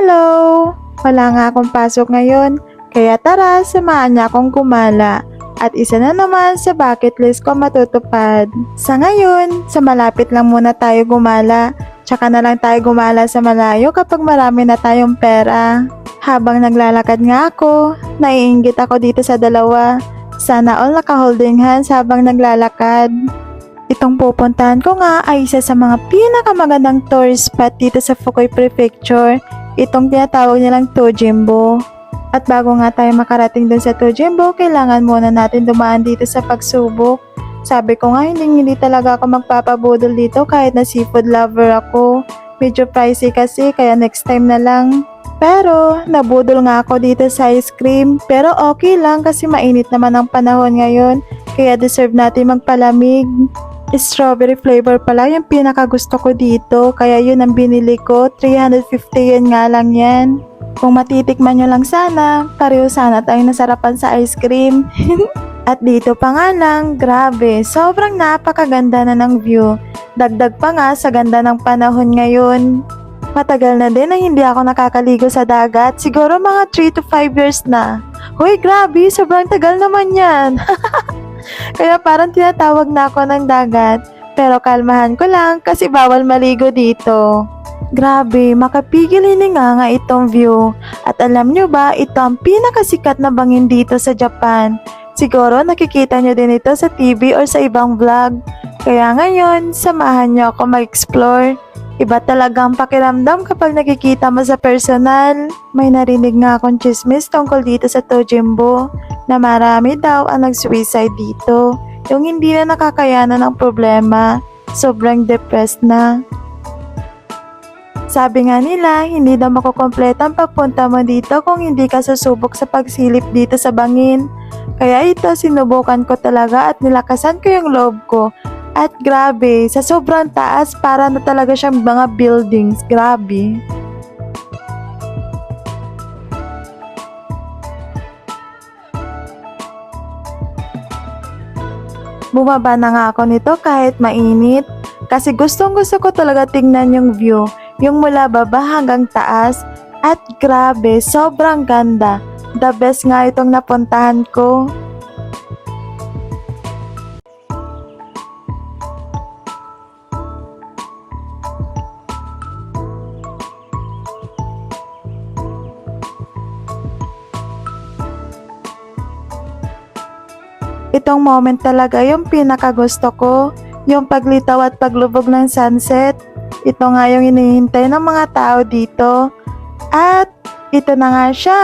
Hello! Wala nga akong pasok ngayon, kaya tara, samahan niya akong gumala. At isa na naman sa bucket list ko matutupad. Sa ngayon, sa malapit lang muna tayo gumala. Tsaka na lang tayo gumala sa malayo kapag marami na tayong pera. Habang naglalakad nga ako, naiinggit ako dito sa dalawa. Sana all naka-holding hands habang naglalakad. Itong pupuntahan ko nga ay isa sa mga pinakamagandang tourist spot dito sa Fukui Prefecture. Itong tinatawag nilang Tojimbo. At bago nga tayo makarating dun sa Tojimbo, kailangan muna natin dumaan dito sa pagsubok. Sabi ko nga hindi hindi talaga ako magpapabudol dito kahit na seafood lover ako. Medyo pricey kasi kaya next time na lang. Pero nabudol nga ako dito sa ice cream pero okay lang kasi mainit naman ang panahon ngayon kaya deserve natin magpalamig. Strawberry flavor pala yung pinakagusto ko dito kaya yun ang binili ko 350 yen nga lang yan. Kung matitikman nyo lang sana, pareho sana tayo nasarapan sa ice cream. At dito pa nga lang, grabe, sobrang napakaganda na ng view. Dagdag pa nga sa ganda ng panahon ngayon. Matagal na din na hindi ako nakakaligo sa dagat. Siguro mga 3 to 5 years na. Hoy, grabe, sobrang tagal naman yan. Kaya parang tinatawag na ako ng dagat. Pero kalmahan ko lang kasi bawal maligo dito. Grabe, makapigil hininga nga itong view. At alam nyo ba, ito ang pinakasikat na bangin dito sa Japan. Siguro nakikita nyo din ito sa TV or sa ibang vlog. Kaya ngayon, samahan nyo ako mag-explore. Iba talaga ang pakiramdam kapag nakikita mo sa personal. May narinig nga akong chismis tungkol dito sa Tojimbo na marami daw ang nag-suicide dito. Yung hindi na nakakayanan ng problema, sobrang depressed na. Sabi nga nila, hindi daw makukompleto ang pagpunta mo dito kung hindi ka susubok sa pagsilip dito sa bangin. Kaya ito, sinubukan ko talaga at nilakasan ko yung loob ko. At grabe, sa sobrang taas, para na talaga siyang mga buildings. Grabe. Bumaba na nga ako nito kahit mainit. Kasi gustong gusto ko talaga tingnan yung view. Yung mula baba hanggang taas. At grabe, sobrang ganda. The best nga itong napuntahan ko. Itong moment talaga yung pinakagusto ko. Yung paglitaw at paglubog ng sunset. Ito nga yung hinihintay ng mga tao dito. At ito na nga siya.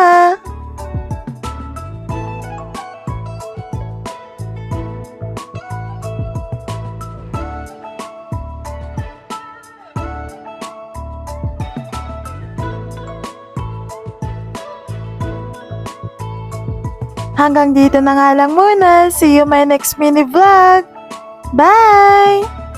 Hanggang dito na nga lang muna. See you my next mini vlog. Bye!